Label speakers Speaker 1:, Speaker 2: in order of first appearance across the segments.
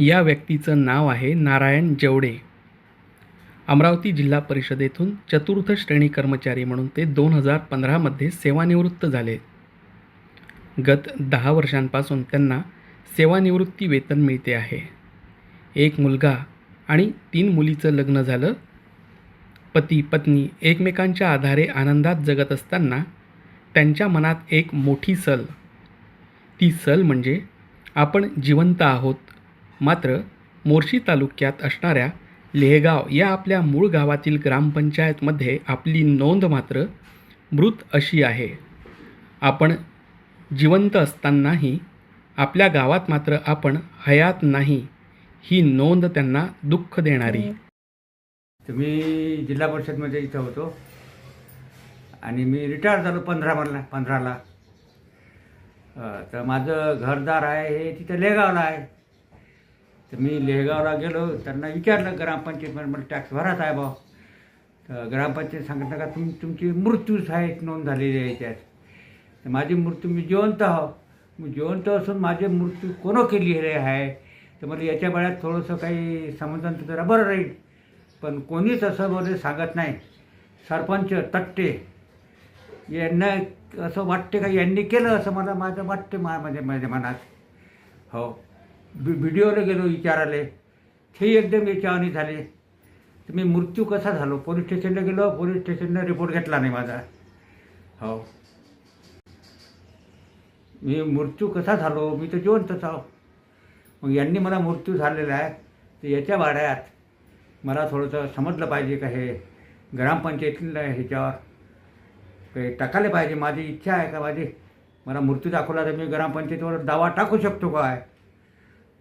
Speaker 1: या व्यक्तीचं नाव आहे नारायण जेवडे. अमरावती जिल्हा परिषदेतून चतुर्थ श्रेणी कर्मचारी म्हणून ते दोन हजार पंधरामध्ये सेवानिवृत्त झाले. गत दहा वर्षांपासून त्यांना सेवानिवृत्ती वेतन मिळते आहे. एक मुलगा आणि तीन मुलीचं लग्न झालं. पती पत्नी एकमेकांच्या आधारे आनंदात जगत असताना त्यांच्या मनात एक मोठी सल. ती सल म्हणजे आपण जिवंत आहोत मात्र मोर्शी तालुक्यात असणाऱ्या लेहगाव या आपल्या मूळ गावातील ग्रामपंचायतमध्ये आपली नोंद मात्र मृत अशी आहे. आपण जिवंत असतानाही आपल्या गावात मात्र आपण हयात नाही ही नोंद त्यांना दुःख देणारी.
Speaker 2: तुम्ही जिल्हा परिषदमध्ये इथं होतो. आणि मी रिटायर झालो पंधरा मला पंधराला. तर माझं घरदार आहे हे तिथं लेगावला आहे. तर मी लेहगावला गेलो त्यांना विचारलं ग्रामपंचायतमध्ये मला टॅक्स भरा आहे तर ग्रामपंचायत सांगितलं का तुम तुमची मृत्यूच आहे नोंद झालेली आहे याच्यात तर माझी मृत्यू मी जिवंत आहो. मी जिवंत असून माझे मृत्यू कोण केलेले आहे? तर मला याच्या वेळात थोडंसं काही समाधान तर जरा बरं राहील. पण कोणीच असं बोले सांगत नाही. सरपंच तट्टे. यांना असं वाटते का यांनी केलं असं मला माझं वाटते मा म्हणजे माझ्या मनात. हो. बी व्हिडिओला गेलो विचाराले ते एकदम याच्यावानी झाले. तर मी मृत्यू कसा झालो? पोलीस स्टेशनला गेलो पोलीस स्टेशननं रिपोर्ट घेतला नाही माझा. हो. मी मृत्यू कसा झालो? मी तर जिवंतच आहो मग यांनी मला मृत्यू झालेला आहे. तर याच्या भाड्यात मला थोडंसं समजलं पाहिजे का हे ग्रामपंचायतीला ह्याच्यावर काही टाकायला पाहिजे. माझी इच्छा आहे का माझी? मला मृत्यू दाखवला तर मी ग्रामपंचायतीवर दावा टाकू शकतो काय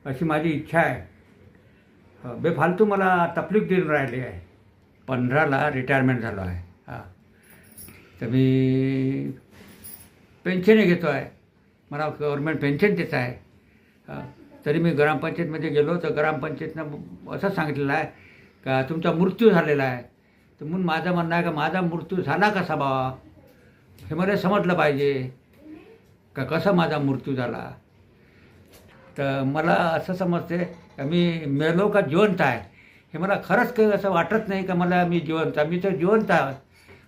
Speaker 2: अशी माझी इच्छा आहे. बेफालतू मला तकलीफ देऊन राहिली आहे. पंधराला रिटायरमेंट झालो आहे. हां. तर मी पेन्शनही घेतो आहे. मला गव्हर्मेंट पेन्शन देत आहे. तरी मी ग्रामपंचायतमध्ये गेलो तर ग्रामपंचायतनं असं सांगितलेलं आहे का तुमचा मृत्यू झालेला आहे. तर म्हणून माझं म्हणणं आहे का माझा मृत्यू झाला कसा बाबा? हे मला समजलं पाहिजे. का कसा माझा मृत्यू झाला? तर मला असं समजते का मी मेलो का जिवंत आहे? हे मला खरंच काही असं वाटत नाही का मला मी जिवंत आहे? मी तर जिवंत आहे.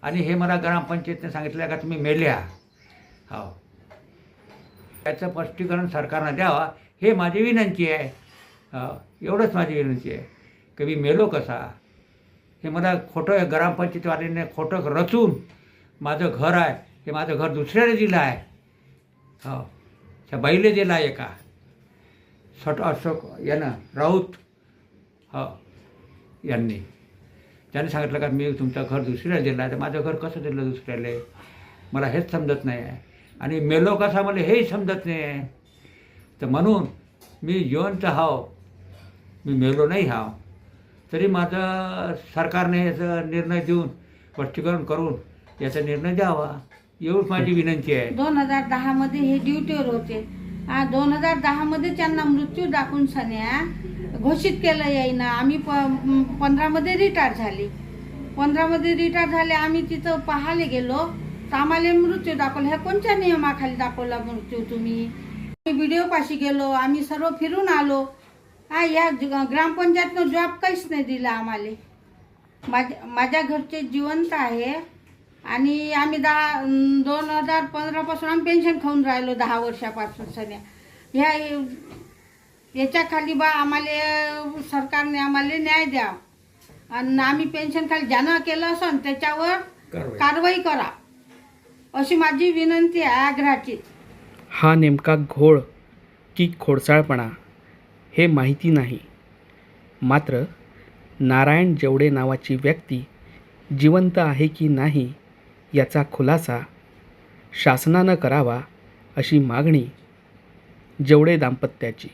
Speaker 2: आणि हे मला ग्रामपंचायतने सांगितलं आहे का तुम्ही मेल्या. हो. त्याचं स्पष्टीकरण सरकारनं द्यावा. हे माझी विनंती आहे. हो. एवढंच माझी विनंती आहे की मी मेलो कसा? हे मला खोटं ग्रामपंचायतवाल्याने खोटं रचून माझं घर आहे. हे माझं घर दुसऱ्याने दिलं आहे. हो. त्या बाईले दिलं आहे एका सट अशोक यानं राऊत हो यांनी. त्याने सांगितलं का मी तुमचं घर दुसऱ्याला दिलं आहे तर माझं घर कसं दिलं दुसऱ्याला? मला हेच समजत नाही आहे. आणि मेलो कसा मला हेही समजत नाही आहे. तर म्हणून मी जिवंत हाव. मी मेलो नाही हाव. तरी माझं सरकारने याचा निर्णय देऊन स्पष्टीकरण करून याचा निर्णय द्यावा. एवढीच माझी विनंती आहे.
Speaker 3: दोन हजार दहामध्ये हे ड्युटीवर होते. दोन हजार दहामध्ये त्यांना मृत्यू दाखवून सन्या घोषित केलं यायनं आम्ही प पंधरामध्ये रिटायर झाले. पंधरामध्ये रिटायर झाले आम्ही तिथं पाहायला गेलो. तर आम्हाला मृत्यू दाखवला. ह्या कोणत्या नियमाखाली दाखवला मृत्यू तुम्ही? व्हिडिओ पाशी गेलो आम्ही सर्व फिरून आलो. हा या ज- ग्रामपंचायतनं जॉब काहीच नाही दिला आम्हाला. माझ्या माझ्या घरचे जिवंत आहे. आणि आम्ही दहा दोन हजार पंधरापासून आम्ही पेन्शन खाऊन राहिलो दहा वर्षापासून सध्या. ह्या याच्या खाली बा आम्हाला सरकारने आम्हाला न्याय द्या. आणि आम्ही पेन्शन खाली ज्यानं केलं असन त्याच्यावर
Speaker 2: कारवाई.
Speaker 3: कारवाई करा. अशी माझी विनंती आहे आग्रहाची.
Speaker 1: हा नेमका घोळ की खोडसाळपणा हे माहिती नाही. मात्र नारायण जेवडे नावाची व्यक्ती जिवंत आहे की नाही याचा खुलासा शासनानं करावा अशी मागणी जेवढे दाम्पत्याची.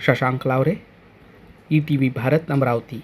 Speaker 1: Shashank Lawre E T V Bharat Amravati.